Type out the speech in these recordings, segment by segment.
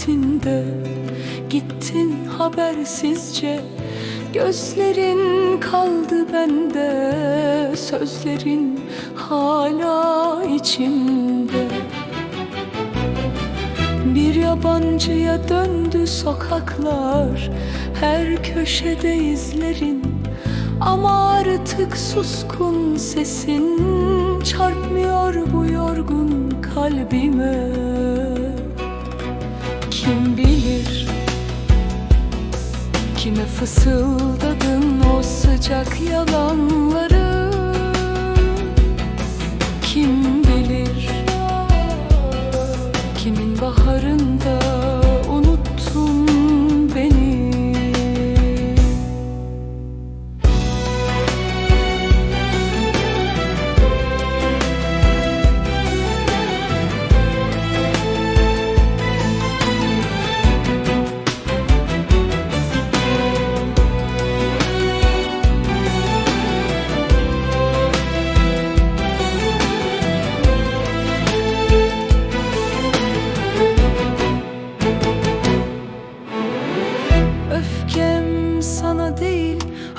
hasretinde Gittin habersizce. Gözlerin kaldı bende Sözlerin hala içimde. Bir yabancıya döndü sokaklar Her köşede izlerin Ama artık suskun sesin Çarpmıyor bu yorgun kalbime. Kim bilir Kime fısıldadın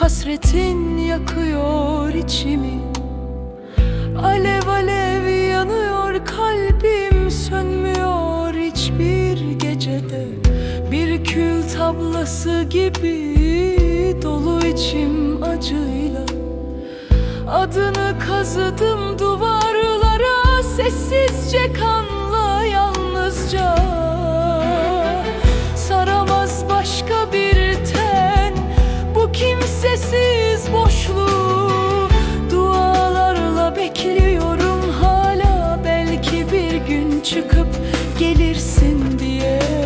Hasretin yakıyor içimi. Alev alev yanıyor kalbim Sönmüyor hiçbir gecede. Bir kül tablası gibi Dolu içim acıyla. Adını kazıdım duvarlara Sessizce kanla in the air.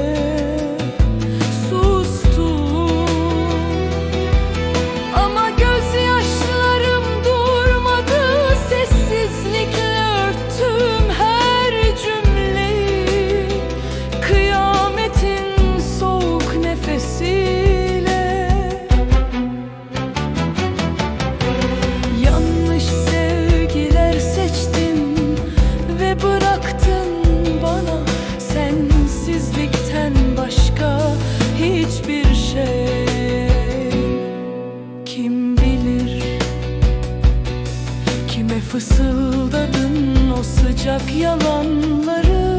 Hiçbir şey. Kim bilir Kime fısıldadın o sıcak yalanları